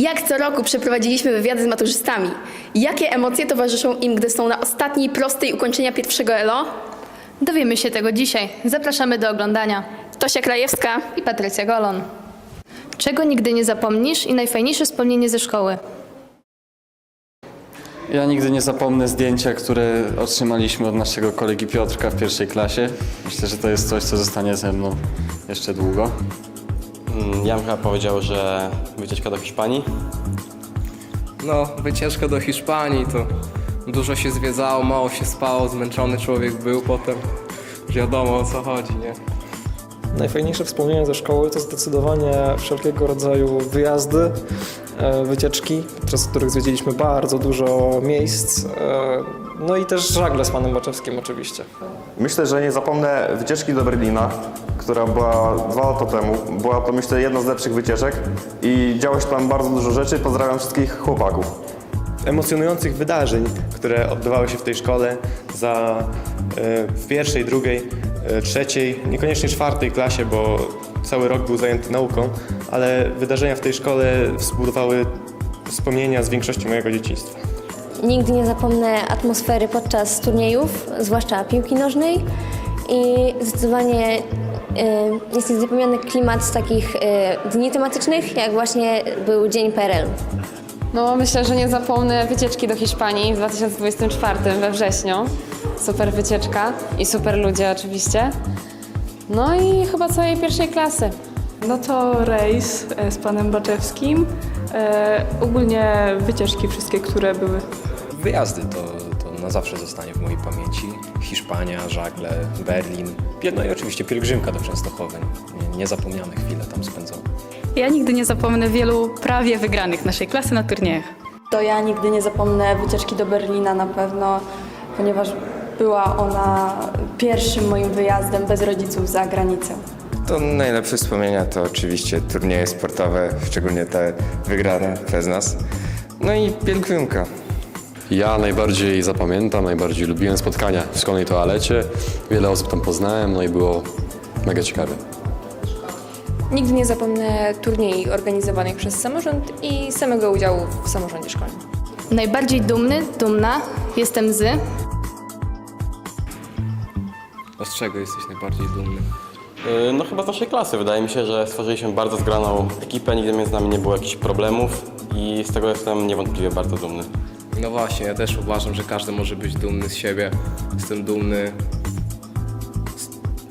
Jak co roku przeprowadziliśmy wywiady z maturzystami. Jakie emocje towarzyszą im, gdy są na ostatniej prostej ukończenia pierwszego ELO? Dowiemy się tego dzisiaj. Zapraszamy do oglądania. Tosia Krajewska. I Patrycja Golon. Czego nigdy nie zapomnisz i najfajniejsze wspomnienie ze szkoły? Ja nigdy nie zapomnę zdjęcia, które otrzymaliśmy od naszego kolegi Piotrka w pierwszej klasie. Myślę, że to jest coś, co zostanie ze mną jeszcze długo. Mm, Ja bym chyba powiedział, że wycieczka do Hiszpanii. No, wycieczka do Hiszpanii to dużo się zwiedzało, mało się spało, zmęczony człowiek był potem. Wiadomo o co chodzi, nie? Najfajniejsze wspomnienia ze szkoły to zdecydowanie wszelkiego rodzaju wyjazdy, e, wycieczki, podczas których zwiedziliśmy bardzo dużo miejsc. No i też żagle z panem Baczewskim oczywiście. Myślę, że nie zapomnę wycieczki do Berlina, która była dwa lata temu. Była to myślę jedna z lepszych wycieczek i działo się tam bardzo dużo rzeczy. Pozdrawiam wszystkich chłopaków. emocjonujących wydarzeń, które odbywały się w tej szkole za e, w pierwszej, drugiej, e, trzeciej, niekoniecznie czwartej klasie, bo cały rok był zajęty nauką, ale wydarzenia w tej szkole zbudowały wspomnienia z większości mojego dzieciństwa. Nigdy nie zapomnę atmosfery podczas turniejów, zwłaszcza piłki nożnej i zdecydowanie y, jest niezapomniany klimat z takich y, dni tematycznych, jak właśnie był Dzień PRL. No myślę, że nie zapomnę wycieczki do Hiszpanii w 2024 we wrześniu. Super wycieczka i super ludzie oczywiście. No i chyba całej pierwszej klasy. No to rejs e, z panem Baczewskim. E, ogólnie wycieczki wszystkie, które były. Wyjazdy to, to na zawsze zostanie w mojej pamięci. Hiszpania, żagle, Berlin. No i oczywiście pielgrzymka do Częstochowy. Nie- Niezapomniane chwile tam spędzone. Ja nigdy nie zapomnę wielu prawie wygranych naszej klasy na turniejach. To ja nigdy nie zapomnę wycieczki do Berlina na pewno, ponieważ była ona pierwszym moim wyjazdem bez rodziców za granicę. To najlepsze wspomnienia to oczywiście turnieje sportowe, szczególnie te wygrane przez nas. No i pielgrzymka. Ja najbardziej zapamiętam, najbardziej lubiłem spotkania w szkolnej toalecie. Wiele osób tam poznałem, no i było mega ciekawe. Nigdy nie zapomnę turniej organizowanych przez samorząd i samego udziału w samorządzie szkolnym. Najbardziej dumny, dumna jestem z... A z czego jesteś najbardziej dumny? Yy, No chyba z naszej klasy. Wydaje mi się, że stworzyliśmy bardzo zgraną ekipę, nigdy między nami nie było jakichś problemów i z tego jestem niewątpliwie bardzo dumny. No właśnie, ja też uważam, że każdy może być dumny z siebie. Jestem dumny. z-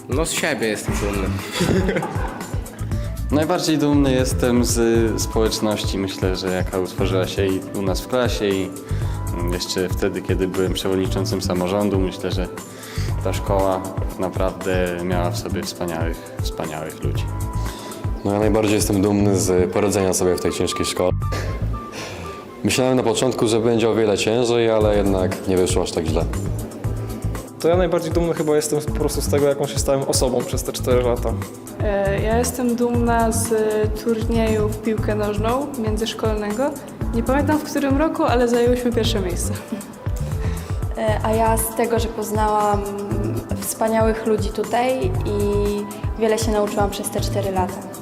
No z siebie jestem dumny. Najbardziej dumny jestem z społeczności, myślę, że jaka utworzyła się i u nas w klasie i mm, jeszcze wtedy, kiedy byłem przewodniczącym samorządu. Myślę, że ta szkoła naprawdę miała w sobie wspaniałych, wspaniałych ludzi. No ja najbardziej jestem dumny z poradzenia sobie w tej ciężkiej szkole. Myślałem na początku, że będzie o wiele ciężej, ale jednak nie wyszło aż tak źle. To ja najbardziej dumny chyba jestem po prostu z tego, jaką się stałem osobą przez te 4 lata. E, ja jestem dumna z turnieju w piłkę nożną międzyszkolnego. Nie pamiętam w którym roku, ale zajęłyśmy pierwsze miejsce. E, a ja z tego, że poznałam wspaniałych ludzi tutaj i wiele się nauczyłam przez te 4 lata.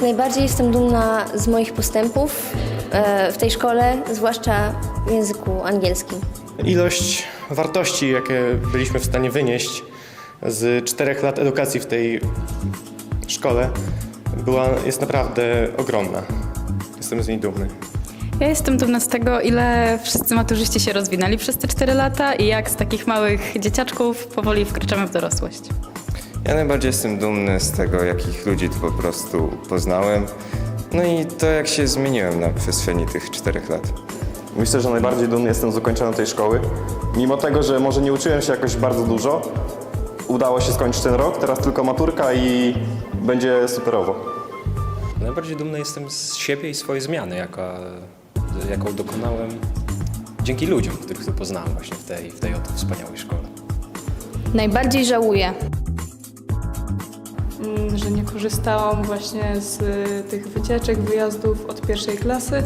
Najbardziej jestem dumna z moich postępów e, w tej szkole, zwłaszcza w języku angielskim. Ilość wartości, jakie byliśmy w stanie wynieść z czterech lat edukacji w tej szkole, była, jest naprawdę ogromna. Jestem z niej dumny. Ja jestem dumna z tego, ile wszyscy maturzyści się rozwinęli przez te 4 lata i jak z takich małych dzieciaczków powoli wkraczamy w dorosłość. Ja najbardziej jestem dumny z tego, jakich ludzi tu po prostu poznałem. No i to, jak się zmieniłem na przestrzeni tych czterech lat. Myślę, że najbardziej dumny jestem z ukończenia tej szkoły. Mimo tego, że może nie uczyłem się jakoś bardzo dużo, udało się skończyć ten rok, teraz tylko maturka i będzie superowo. Najbardziej dumny jestem z siebie i swojej zmiany, jaka, jaką dokonałem dzięki ludziom, których tu poznałem właśnie w tej, w tej oto wspaniałej szkole. Najbardziej żałuję. Mm, że nie korzystałam właśnie z y, tych wycieczek, wyjazdów od pierwszej klasy,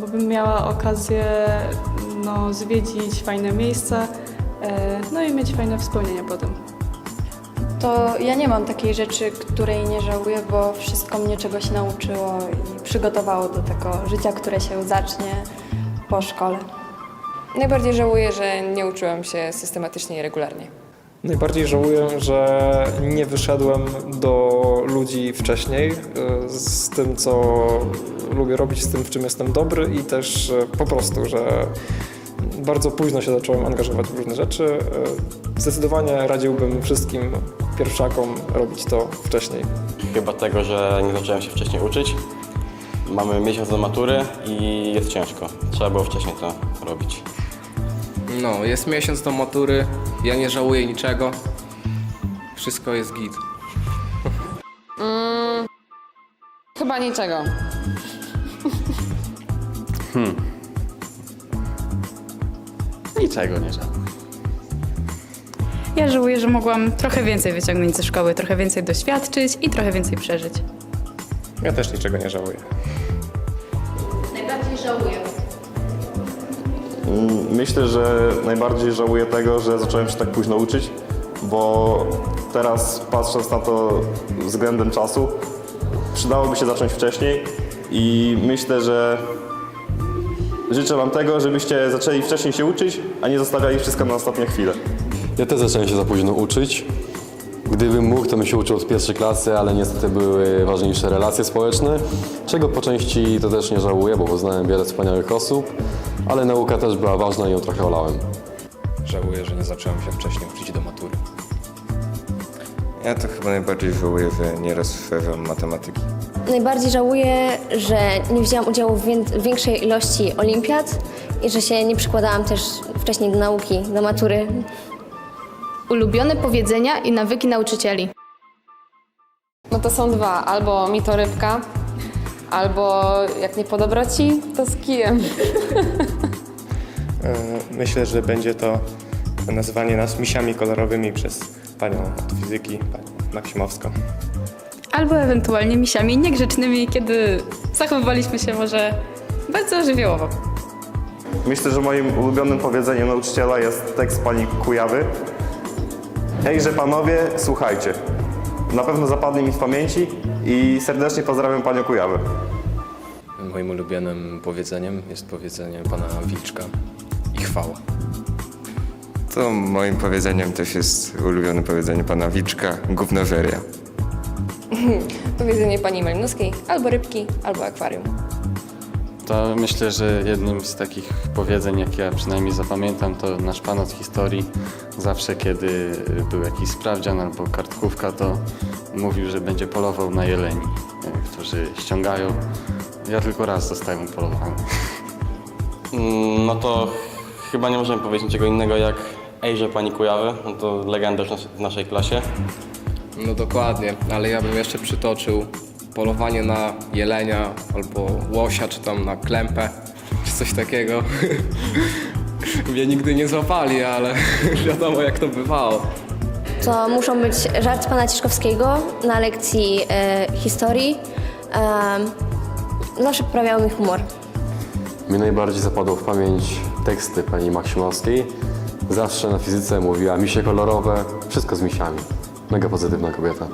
bo bym miała okazję no, zwiedzić fajne miejsca, e, no i mieć fajne wspomnienia potem. To ja nie mam takiej rzeczy, której nie żałuję, bo wszystko mnie czegoś nauczyło i przygotowało do tego życia, które się zacznie po szkole. Najbardziej żałuję, że nie uczyłam się systematycznie i regularnie. Najbardziej żałuję, że nie wyszedłem do ludzi wcześniej e, z tym, co lubię robić, z tym, w czym jestem dobry i też e, po prostu, że bardzo późno się zacząłem angażować w różne rzeczy. E, Zdecydowanie radziłbym wszystkim pierwszakom robić to wcześniej. Chyba tego, że nie zacząłem się wcześniej uczyć. Mamy miesiąc do matury i jest ciężko. Trzeba było wcześniej to robić. No, jest miesiąc do matury, ja nie żałuję niczego. Wszystko jest git. Chyba niczego. Niczego nie żałuję. Ja żałuję, że mogłam trochę więcej wyciągnąć ze szkoły, trochę więcej doświadczyć i trochę więcej przeżyć. Ja też niczego nie żałuję. Najbardziej żałuję. Mm, Myślę, że najbardziej żałuję tego, że zacząłem się tak późno uczyć, bo teraz patrząc na to względem czasu, przydałoby się zacząć wcześniej i myślę, że życzę Wam tego, żebyście zaczęli wcześniej się uczyć, a nie zostawiali wszystko na ostatnią chwilę. Ja też zacząłem się za późno uczyć. Gdybym mógł, to bym się uczył od pierwszej klasy, ale niestety były ważniejsze relacje społeczne, czego po części to też nie żałuję, bo poznałem wiele wspaniałych osób, ale nauka też była ważna i ją trochę olałem. Żałuję, że nie zacząłem się wcześniej uczyć do matury. Ja to chyba najbardziej żałuję, że nie rozszerzam matematyki. Najbardziej żałuję, że nie wzięłam udziału w wię- w większej ilości olimpiad i że się nie przykładałam też wcześniej do nauki, do matury. Ulubione powiedzenia i nawyki nauczycieli. No to są dwa. Albo mi to rybka, albo jak nie podoba ci, to z kijem. E, Myślę, że będzie to nazywanie nas misiami kolorowymi przez panią od fizyki, panią Maksimowską. Albo ewentualnie misiami niegrzecznymi, kiedy zachowywaliśmy się może bardzo żywiołowo. Myślę, że moim ulubionym powiedzeniem nauczyciela jest tekst pani Kujawy. Hejże panowie, słuchajcie. Na pewno zapadnie mi w pamięci i serdecznie pozdrawiam panią Kujawę. Moim ulubionym powiedzeniem jest powiedzenie pana Wilczka i chwała. To moim powiedzeniem też jest ulubione powiedzenie pana Wiczka, gównożeria. Powiedzenie pani Malinowskiej, albo rybki, albo akwarium. To myślę, że jednym z takich powiedzeń, jak ja przynajmniej zapamiętam, to nasz pan od historii zawsze, kiedy był jakiś sprawdzian albo kartkówka, to mówił, że będzie polował na jeleni, e, którzy ściągają. Ja tylko raz zostałem upolowany. Mm, No to chyba nie możemy powiedzieć niczego innego jak Ejże Pani Kujawy. No to legenda w nas- w naszej klasie. No dokładnie, ale ja bym jeszcze przytoczył polowanie na jelenia albo łosia, czy tam na klępę, czy coś takiego. Mnie nigdy nie złapali, ale wiadomo jak to bywało. To muszą być żart pana Ciszkowskiego na lekcji e, historii. E, zawsze poprawiały mi humor. Mi najbardziej zapadło w pamięć teksty pani Maksimowskiej. Zawsze na fizyce mówiła misie kolorowe, wszystko z misiami. Mega pozytywna kobieta.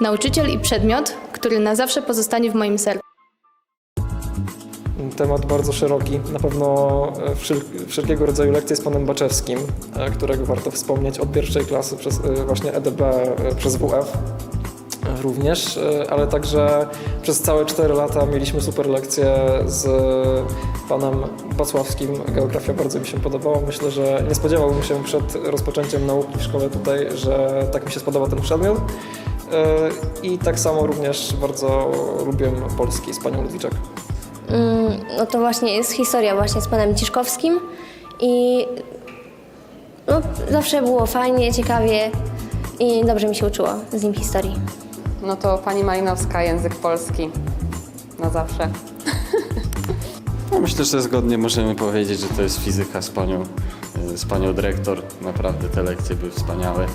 Nauczyciel i przedmiot, który na zawsze pozostanie w moim sercu. Temat bardzo szeroki. Na pewno e, wszel- wszelkiego rodzaju lekcje z panem Baczewskim, e, którego warto wspomnieć od pierwszej klasy przez e, właśnie EDB, przez WF również, e, ale także przez całe 4 lata mieliśmy super lekcje z panem Bacławskim. Geografia bardzo mi się podobała. Myślę, że nie spodziewałbym się przed rozpoczęciem nauki w szkole tutaj, że tak mi się spodoba ten przedmiot. E, I tak samo również bardzo lubię polski z panią Ludwiczak. Mm, no to właśnie jest historia właśnie z panem Ciszkowskim i no, zawsze było fajnie, ciekawie i dobrze mi się uczyło z nim historii. No to pani Malinowska, język polski. Na zawsze. No, myślę, że zgodnie możemy powiedzieć, że to jest fizyka z panią, z panią dyrektor. Naprawdę te lekcje były wspaniałe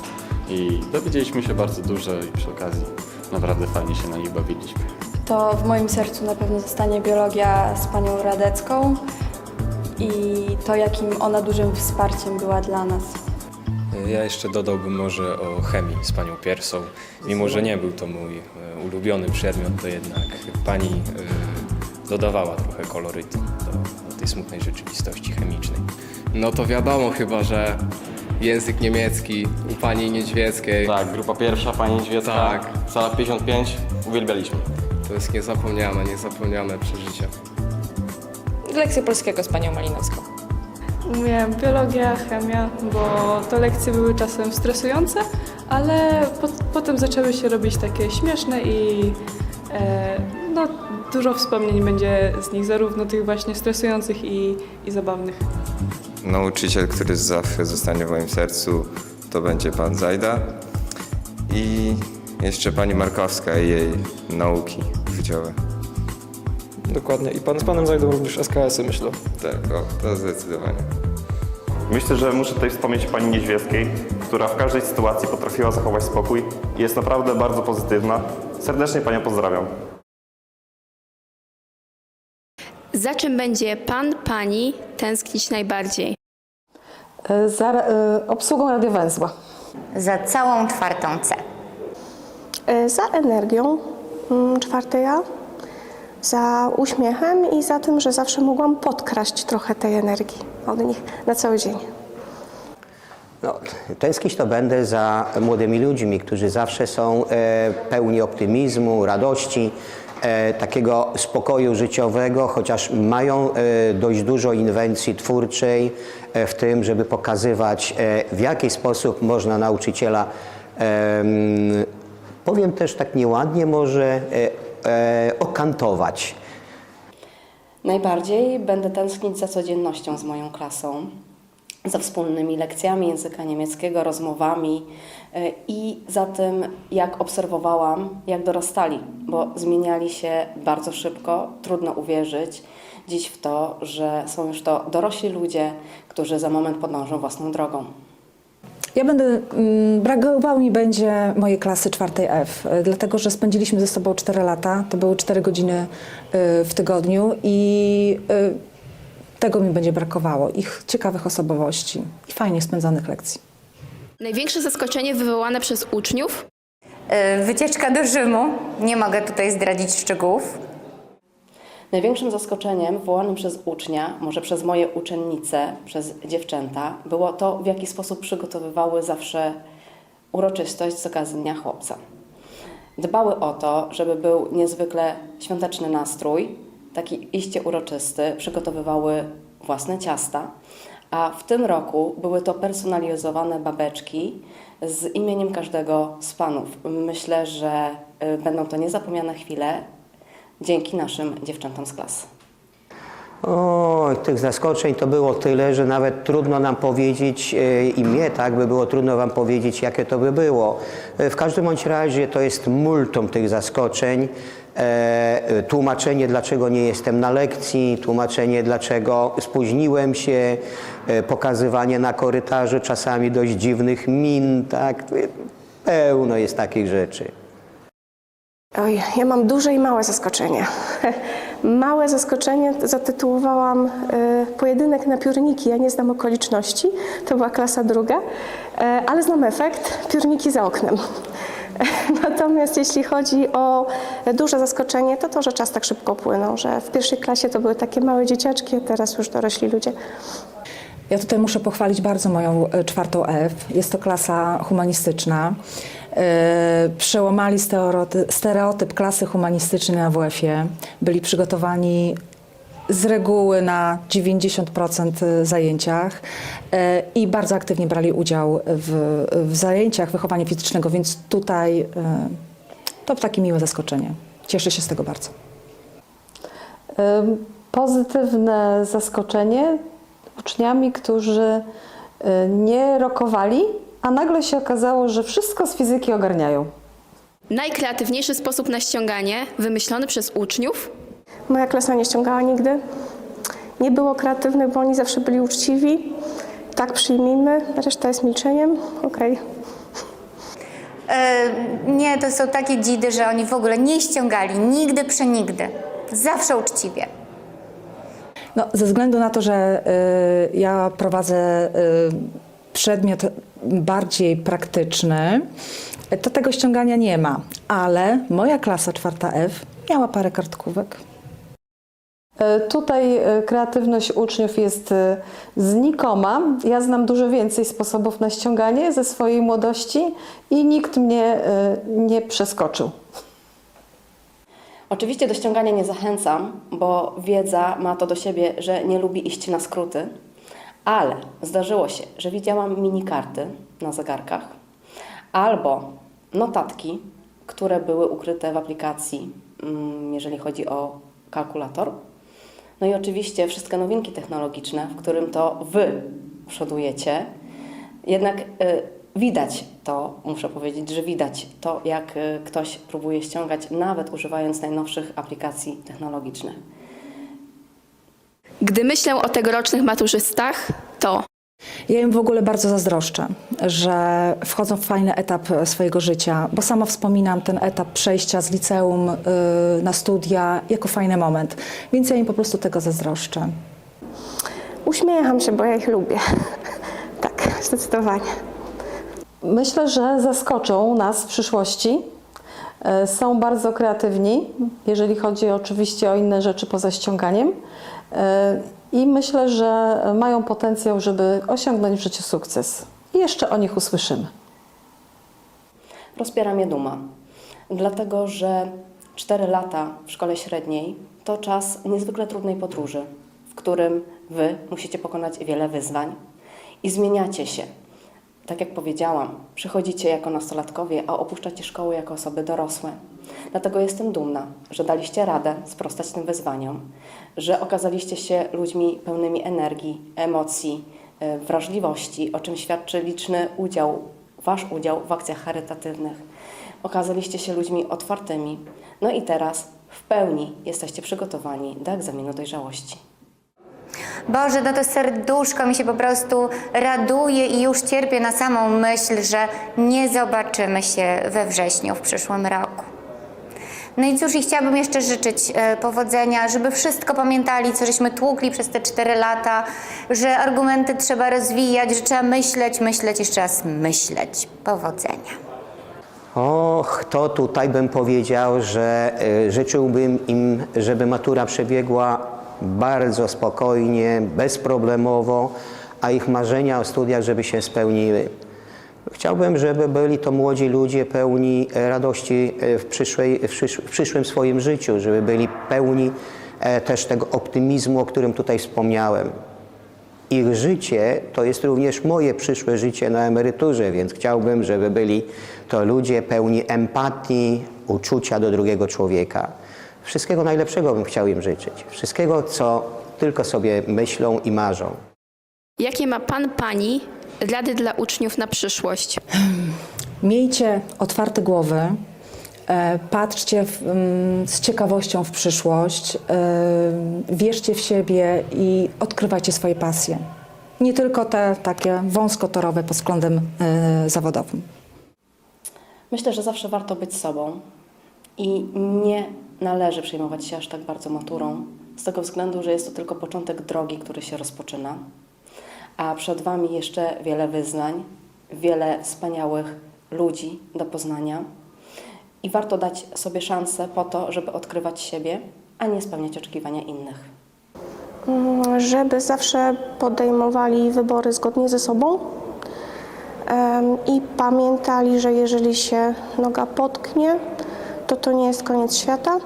i dowiedzieliśmy się bardzo dużo i przy okazji naprawdę fajnie się na nich bawiliśmy. To w moim sercu na pewno zostanie biologia z panią Radecką i to, jakim ona dużym wsparciem była dla nas. Ja jeszcze dodałbym może o chemii z panią Piersą. Mimo, że nie był to mój e, ulubiony przedmiot, to jednak pani e, dodawała trochę kolorytu do, do tej smutnej rzeczywistości chemicznej. No to wiadomo chyba, że język niemiecki u pani Niedźwieckiej Tak, grupa pierwsza, pani Niedźwiecka, Tak. sala 55, uwielbialiśmy. to jest niezapomniane, niezapomniane przeżycie. Lekcję polskiego z panią Malinowską. Umiałem biologia, chemia, bo to lekcje były czasem stresujące, ale po, potem zaczęły się robić takie śmieszne i e, no, dużo wspomnień będzie z nich, zarówno tych właśnie stresujących i, i zabawnych. Nauczyciel, który zawsze zostanie w moim sercu, to będzie pan Zajda. I jeszcze pani Markowska i jej nauki życiowe. Dokładnie. I pan z panem zajdą również SKS-y, myślę. Tak, o, to zdecydowanie. Myślę, że muszę tutaj wspomnieć o pani Niedźwieckiej, która w każdej sytuacji potrafiła zachować spokój i jest naprawdę bardzo pozytywna. Serdecznie panią pozdrawiam. Za czym będzie pan, pani tęsknić najbardziej? Za obsługą radiowęzła. Za całą czwartą C. Za energią, czwarty A, za uśmiechem i za tym, że zawsze mogłam podkraść trochę tej energii od nich na cały dzień. No, tęsknić to będę za młodymi ludźmi, którzy zawsze są e, pełni optymizmu, radości, e, takiego spokoju życiowego, chociaż mają e, dość dużo inwencji twórczej e, w tym, żeby pokazywać, e, w jaki sposób można nauczyciela, em, powiem też tak nieładnie, może e, okantować. Najbardziej będę tęsknić za codziennością z moją klasą, za wspólnymi lekcjami języka niemieckiego, rozmowami e, i za tym, jak obserwowałam, jak dorastali, bo zmieniali się bardzo szybko, trudno uwierzyć dziś w to, że są już to dorośli ludzie, którzy za moment podążą własną drogą. Ja będę, mm, brakowało mi będzie mojej klasy czwartej F, y, dlatego że spędziliśmy ze sobą 4 lata, to były 4 godziny y, w tygodniu i y, tego mi będzie brakowało, ich ciekawych osobowości i fajnie spędzonych lekcji. Największe zaskoczenie wywołane przez uczniów? Wycieczka do Rzymu. Nie mogę tutaj zdradzić szczegółów. Największym zaskoczeniem wywołanym przez ucznia, może przez moje uczennice, przez dziewczęta, było to, w jaki sposób przygotowywały zawsze uroczystość z okazji Dnia Chłopca. Dbały o to, żeby był niezwykle świąteczny nastrój, taki iście uroczysty, przygotowywały własne ciasta, a w tym roku były to personalizowane babeczki z imieniem każdego z panów. Myślę, że y, będą to niezapomniane chwile dzięki naszym dziewczętom z klasy. O, tych zaskoczeń to było tyle, że nawet trudno nam powiedzieć e, i mnie tak by było trudno wam powiedzieć, jakie to by było. E, W każdym bądź razie to jest multum tych zaskoczeń. E, tłumaczenie, dlaczego nie jestem na lekcji, tłumaczenie, dlaczego spóźniłem się, pokazywanie na korytarzu czasami dość dziwnych min, tak. Pełno jest takich rzeczy. Oj, ja mam duże i małe zaskoczenie. Małe zaskoczenie zatytułowałam y, Pojedynek na piórniki. Ja nie znam okoliczności, to była klasa druga, e, ale znam efekt piórniki za oknem. Natomiast jeśli chodzi o duże zaskoczenie, to to, że czas tak szybko płynął, że w pierwszej klasie to były takie małe dzieciaczki, a teraz już dorośli ludzie. Ja tutaj muszę pochwalić bardzo moją e, czwartą F. Jest to klasa humanistyczna. E, Przełamali stereotyp, klasy humanistycznej na WF-ie. Byli przygotowani z reguły na 90% zajęciach e, i bardzo aktywnie brali udział w, w zajęciach wychowania fizycznego, więc tutaj e, to takie miłe zaskoczenie. Cieszę się z tego bardzo. Pozytywne zaskoczenie uczniami, którzy nie rokowali, a nagle się okazało, że wszystko z fizyki ogarniają. Najkreatywniejszy sposób na ściąganie wymyślony przez uczniów? Moja klasa nie ściągała nigdy. Nie było kreatywnych, bo oni zawsze byli uczciwi. Tak przyjmijmy, reszta jest milczeniem. Okej. E, nie, to są takie dzidy, że oni w ogóle nie ściągali. Nigdy przenigdy. Zawsze uczciwie. No, ze względu na to, że y, ja prowadzę y, przedmiot bardziej praktyczny, to tego ściągania nie ma. Ale moja klasa czwarta F miała parę kartkówek. E, Tutaj e, kreatywność uczniów jest e, znikoma. Ja znam dużo więcej sposobów na ściąganie ze swojej młodości i nikt mnie nie przeskoczył. Oczywiście do ściągania nie zachęcam, bo wiedza ma to do siebie, że nie lubi iść na skróty, ale zdarzyło się, że widziałam minikarty na zegarkach albo notatki, które były ukryte w aplikacji, mm, jeżeli chodzi o kalkulator. No i oczywiście wszystkie nowinki technologiczne, w którym to Wy przodujecie. Jednak y, widać to, muszę powiedzieć, że widać to, jak y, ktoś próbuje ściągać, nawet używając najnowszych aplikacji technologicznych. Gdy myślę o tegorocznych maturzystach, to Ja im w ogóle bardzo zazdroszczę, że wchodzą w fajny etap swojego życia, bo sama wspominam ten etap przejścia z liceum y, na studia jako fajny moment, więc ja im po prostu tego zazdroszczę. Uśmiecham się, bo ja ich lubię. tak, zdecydowanie. Myślę, że zaskoczą nas w przyszłości. E, Są bardzo kreatywni, jeżeli chodzi oczywiście o inne rzeczy poza ściąganiem. I myślę, że mają potencjał, żeby osiągnąć w życiu sukces. I jeszcze o nich usłyszymy. Rozpiera mnie duma, dlatego że 4 lata w szkole średniej to czas niezwykle trudnej podróży, w którym Wy musicie pokonać wiele wyzwań i zmieniacie się. Tak jak powiedziałam, przychodzicie jako nastolatkowie, a opuszczacie szkołę jako osoby dorosłe. Dlatego jestem dumna, że daliście radę sprostać tym wyzwaniom, że okazaliście się ludźmi pełnymi energii, emocji, e, wrażliwości, o czym świadczy liczny udział, Wasz udział w akcjach charytatywnych. Okazaliście się ludźmi otwartymi. No i teraz w pełni jesteście przygotowani do egzaminu dojrzałości. Boże, no to serduszko mi się po prostu raduje i już cierpię na samą myśl, że nie zobaczymy się we wrześniu w przyszłym roku. No i cóż, i chciałabym jeszcze życzyć e, powodzenia, żeby wszystko pamiętali, co żeśmy tłukli przez te cztery lata, że argumenty trzeba rozwijać, że trzeba myśleć, myśleć, jeszcze raz myśleć. Powodzenia. Och, to tutaj bym powiedział, że y, życzyłbym im, żeby matura przebiegła bardzo spokojnie, bezproblemowo, a ich marzenia o studiach, żeby się spełniły. Chciałbym, żeby byli to młodzi ludzie pełni e, radości e, w, przyszłej, w, przysz, w przyszłym swoim życiu, żeby byli pełni e, też tego optymizmu, o którym tutaj wspomniałem. Ich życie to jest również moje przyszłe życie na emeryturze, więc chciałbym, żeby byli to ludzie pełni empatii, uczucia do drugiego człowieka. Wszystkiego najlepszego bym chciał im życzyć. Wszystkiego, co tylko sobie myślą i marzą. jakie ma Pan, Pani rady dla uczniów na przyszłość? Miejcie otwarte głowy, e, patrzcie w, mm, z ciekawością w przyszłość, e, wierzcie w siebie i odkrywajcie swoje pasje. Nie tylko te takie wąskotorowe pod względem e, zawodowym. Myślę, że zawsze warto być sobą i nie należy przejmować się aż tak bardzo maturą, z tego względu, że jest to tylko początek drogi, który się rozpoczyna, a przed Wami jeszcze wiele wyznań, wiele wspaniałych ludzi do poznania i warto dać sobie szansę po to, żeby odkrywać siebie, a nie spełniać oczekiwania innych. Żeby zawsze podejmowali wybory zgodnie ze sobą i pamiętali, że jeżeli się noga potknie, to to nie jest koniec świata,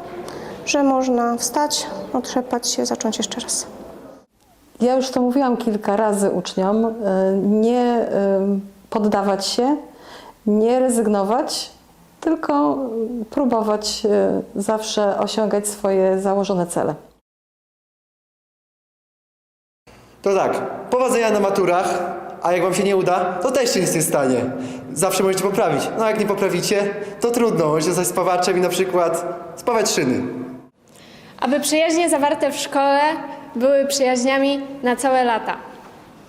że można wstać, otrzepać się, zacząć jeszcze raz. Ja już to mówiłam kilka razy uczniom, e, nie e, poddawać się, nie rezygnować, tylko próbować e, zawsze osiągać swoje założone cele. To tak, powodzenia na maturach, a jak wam się nie uda, to też się nic nie stanie. Zawsze możecie poprawić. No a jak nie poprawicie, to trudno, możecie zostać spawaczem i na przykład spawać szyny. Aby przyjaźnie zawarte w szkole były przyjaźniami na całe lata.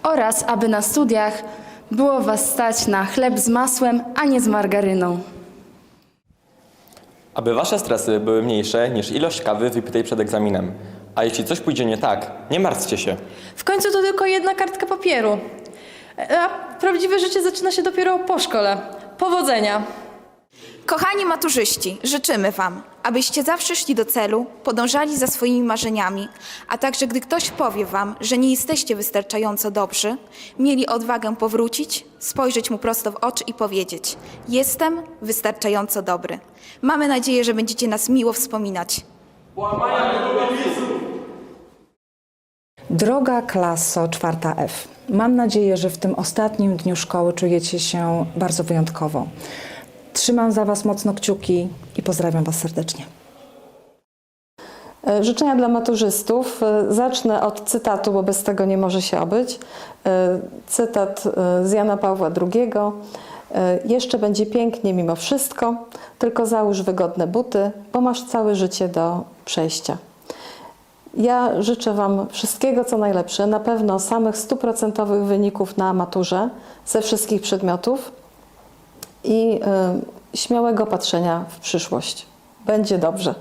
Oraz aby na studiach było Was stać na chleb z masłem, a nie z margaryną. Aby wasze stresy były mniejsze niż ilość kawy wypitej przed egzaminem. A jeśli coś pójdzie nie tak, nie martwcie się. W końcu to tylko jedna kartka papieru. A prawdziwe życie zaczyna się dopiero po szkole. Powodzenia! Kochani maturzyści, życzymy Wam, abyście zawsze szli do celu, podążali za swoimi marzeniami, a także gdy ktoś powie Wam, że nie jesteście wystarczająco dobrzy, mieli odwagę powrócić, spojrzeć mu prosto w oczy i powiedzieć: Jestem wystarczająco dobry. Mamy nadzieję, że będziecie nas miło wspominać. Droga klaso czwarta F. Mam nadzieję, że w tym ostatnim dniu szkoły czujecie się bardzo wyjątkowo. Trzymam za Was mocno kciuki i pozdrawiam Was serdecznie. E, Życzenia dla maturzystów. E, Zacznę od cytatu, bo bez tego nie może się obyć. E, Cytat z Jana Pawła II. Jeszcze będzie pięknie mimo wszystko, tylko załóż wygodne buty, bo masz całe życie do przejścia. Ja życzę Wam wszystkiego, co najlepsze, na pewno samych stuprocentowych wyników na maturze ze wszystkich przedmiotów i e, śmiałego patrzenia w przyszłość. Będzie dobrze.